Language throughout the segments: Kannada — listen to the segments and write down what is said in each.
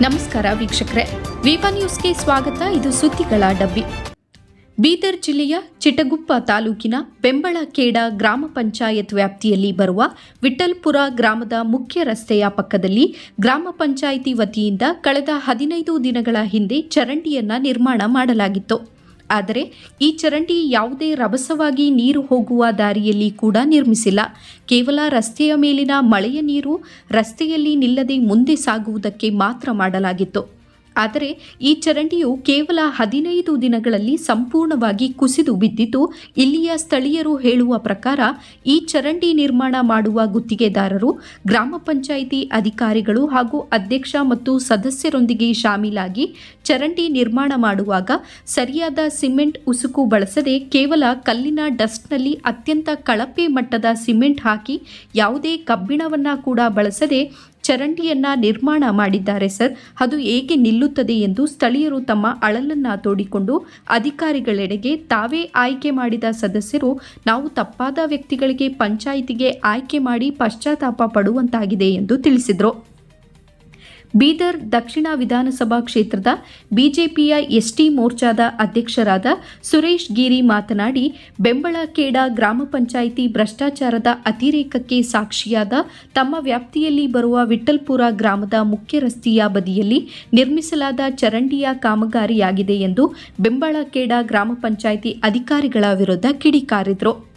ನಮಸ್ಕಾರ ವೀಕ್ಷಕರೇ. ವಿವಾ ನ್ಯೂಸ್ಗೆ ಸ್ವಾಗತ. ಇದು ಸುದ್ದಿಗಳ ಡಬ್ಬಿ. ಬೀದರ್ ಜಿಲ್ಲೆಯ ಚಿಟಗುಪ್ಪ ತಾಲೂಕಿನ ಬೆಂಬಳಕೇಡ ಗ್ರಾಮ ಪಂಚಾಯತ್ ವ್ಯಾಪ್ತಿಯಲ್ಲಿ ಬರುವ ವಿಠಲ್ಪುರ ಗ್ರಾಮದ ಮುಖ್ಯ ರಸ್ತೆಯ ಪಕ್ಕದಲ್ಲಿ ಗ್ರಾಮ ಪಂಚಾಯಿತಿ ವತಿಯಿಂದ ಕಳೆದ ಹದಿನೈದು ದಿನಗಳ ಹಿಂದೆ ಚರಂಡಿಯನ್ನು ನಿರ್ಮಾಣ ಮಾಡಲಾಗಿತ್ತು. ಆದರೆ ಈ ಚರಂಡಿ ಯಾವುದೇ ರಭಸವಾಗಿ ನೀರು ಹೋಗುವ ದಾರಿಯಲ್ಲಿ ಕೂಡ ನಿರ್ಮಿಸಿಲ್ಲ. ಕೇವಲ ರಸ್ತೆಯ ಮೇಲಿನ ಮಳೆಯ ನೀರು ರಸ್ತೆಯಲ್ಲಿ ನಿಲ್ಲದೆ ಮುಂದೆ ಸಾಗುವುದಕ್ಕೆ ಮಾತ್ರ ಮಾಡಲಾಗಿತ್ತು. ಆದರೆ ಈ ಚರಂಡಿಯು ಕೇವಲ ಹದಿನೈದು ದಿನಗಳಲ್ಲಿ ಸಂಪೂರ್ಣವಾಗಿ ಕುಸಿದು ಬಿದ್ದಿತು. ಇಲ್ಲಿಯ ಸ್ಥಳೀಯರು ಹೇಳುವ ಪ್ರಕಾರ ಈ ಚರಂಡಿ ನಿರ್ಮಾಣ ಮಾಡುವ ಗುತ್ತಿಗೆದಾರರು, ಗ್ರಾಮ ಪಂಚಾಯಿತಿ ಅಧಿಕಾರಿಗಳು ಹಾಗೂ ಅಧ್ಯಕ್ಷ ಮತ್ತು ಸದಸ್ಯರೊಂದಿಗೆ ಶಾಮೀಲಾಗಿ ಚರಂಡಿ ನಿರ್ಮಾಣ ಮಾಡುವಾಗ ಸರಿಯಾದ ಸಿಮೆಂಟ್ ಉಸುಕು ಬಳಸದೆ ಕೇವಲ ಕಲ್ಲಿನ ಡಸ್ಟ್ನಲ್ಲಿ ಅತ್ಯಂತ ಕಳಪೆ ಮಟ್ಟದ ಸಿಮೆಂಟ್ ಹಾಕಿ ಯಾವುದೇ ಕಬ್ಬಿಣವನ್ನು ಕೂಡ ಬಳಸದೆ ಚರಂಡಿಯನ್ನ ನಿರ್ಮಾಣ ಮಾಡಿದ್ದಾರೆ ಸರ್. ಅದು ಏಕೆ ನಿಲ್ಲುತ್ತದೆ ಎಂದು ಸ್ಥಳೀಯರು ತಮ್ಮ ಅಳಲನ್ನ ತೋಡಿಕೊಂಡು ಅಧಿಕಾರಿಗಳೆಡೆಗೆ ತಾವೇ ಆಯ್ಕೆ ಮಾಡಿದ ಸದಸ್ಯರು ನಾವು ತಪ್ಪಾದ ವ್ಯಕ್ತಿಗಳಿಗೆ ಪಂಚಾಯಿತಿಗೆ ಆಯ್ಕೆ ಮಾಡಿ ಪಶ್ಚಾತ್ತಾಪ ಪಡುವಂತಾಗಿದೆ ಎಂದು ತಿಳಿಸಿದರು. ಬೀದರ್ ದಕ್ಷಿಣ ವಿಧಾನಸಭಾ ಕ್ಷೇತ್ರದ ಬಿಜೆಪಿಯ ಎಸ್ಟಿ ಮೋರ್ಚಾದ ಅಧ್ಯಕ್ಷರಾದ ಸುರೇಶ್ ಗಿರಿ ಮಾತನಾಡಿ ಬೆಂಬಳಕೇಡ ಗ್ರಾಮ ಪಂಚಾಯಿತಿ ಭ್ರಷ್ಟಾಚಾರದ ಅತಿರೇಕಕ್ಕೆ ಸಾಕ್ಷಿಯಾದ ತಮ್ಮ ವ್ಯಾಪ್ತಿಯಲ್ಲಿ ಬರುವ ವಿಠಲ್ಪುರ ಗ್ರಾಮದ ಮುಖ್ಯ ರಸ್ತೆಯ ಬದಿಯಲ್ಲಿ ನಿರ್ಮಿಸಲಾದ ಚರಂಡಿಯ ಕಾಮಗಾರಿಯಾಗಿದೆ ಎಂದು ಬೆಂಬಳಕೇಡ ಗ್ರಾಮ ಪಂಚಾಯಿತಿ ಅಧಿಕಾರಿಗಳ ವಿರುದ್ಧ ಕಿಡಿಕಾರಿದರು.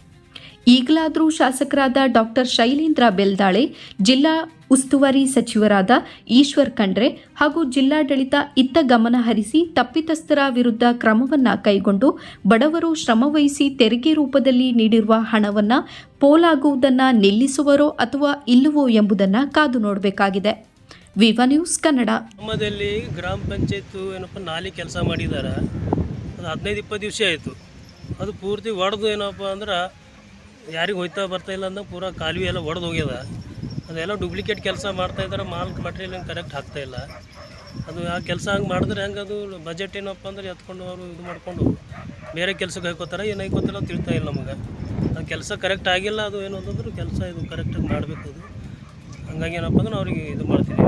ಈಗಲಾದರೂ ಶಾಸಕರಾದ ಡಾಕ್ಟರ್ ಶೈಲೇಂದ್ರ ಬೆಲ್ದಾಳೆ, ಜಿಲ್ಲಾ ಉಸ್ತುವಾರಿ ಸಚಿವರಾದ ಈಶ್ವರ್ ಖಂಡ್ರೆ ಹಾಗೂ ಜಿಲ್ಲಾಡಳಿತ ಇತ್ತ ಗಮನ ಹರಿಸಿ ತಪ್ಪಿತಸ್ಥರ ವಿರುದ್ಧ ಕ್ರಮವನ್ನ ಕೈಗೊಂಡು ಬಡವರು ಶ್ರಮವಹಿಸಿ ತೆರಿಗೆ ರೂಪದಲ್ಲಿ ನೀಡಿರುವ ಹಣವನ್ನ ಪೋಲಾಗುವುದನ್ನು ನಿಲ್ಲಿಸುವರೋ ಅಥವಾ ಇಲ್ಲವೋ ಎಂಬುದನ್ನ ಕಾದು ನೋಡಬೇಕಾಗಿದೆ. ವಿವ ನ್ಯೂಸ್ ಕನ್ನಡ. ಗ್ರಾಮದಲ್ಲಿ ಗ್ರಾಮ ಪಂಚಾಯತ್ ಏನಪ್ಪ ನಾಲಿ ಕೆಲಸ ಮಾಡಿದ್ದಾರೆ ಅದು ಹದಿನೈದು, ಇಪ್ಪತ್ತು ದಿವಸ ಆಯಿತು. ಅದು ಪೂರ್ತಿ ಒಡೆದು ಏನಪ್ಪ ಅಂದ್ರೆ ಯಾರಿಗೆ ಹೋಯ್ತಾ ಬರ್ತಾ ಇಲ್ಲ ಅಂದ್ರೆ ಪೂರಾ ಕಾಲುವೆ ಎಲ್ಲ ಒಡೆದು ಹೋಗ್ಯದ. ಅದೆಲ್ಲ ಡೂಪ್ಲಿಕೇಟ್ ಕೆಲಸ ಮಾಡ್ತಾ ಇದ್ದಾರೆ ಮಾಲ್ ಮಟೀರಿಯಲ್ ಕರೆಕ್ಟ್ ಹಾಕ್ತಾ ಇಲ್ಲ. ಅದು ಆ ಕೆಲಸ ಹಂಗೆ ಮಾಡಿದ್ರೆ ಹೆಂಗೆ ಅದು ಬಜೆಟ್ ಏನಪ್ಪ ಅಂದ್ರೆ ಎತ್ಕೊಂಡು ಅವರು ಇದು ಮಾಡಿಕೊಂಡು ಬೇರೆ ಕೆಲಸಕ್ಕೆ ಹಾಕೋತಾರೆ ಏನು ಹಾಕೋತಾರ ತಿಳ್ತಾ ಇಲ್ಲ ನಮಗೆ. ಅದು ಕೆಲಸ ಕರೆಕ್ಟ್ ಆಗಿಲ್ಲ ಅದು ಏನು ಅಂತಂದ್ರೆ ಕೆಲಸ ಇದು ಕರೆಕ್ಟಾಗಿ ಮಾಡಬೇಕು ಅದು. ಹಂಗಾಗಿ ಏನಪ್ಪ ಅಂದ್ರೆ ಅವ್ರಿಗೆ ಇದು ಮಾಡ್ತೀವಿ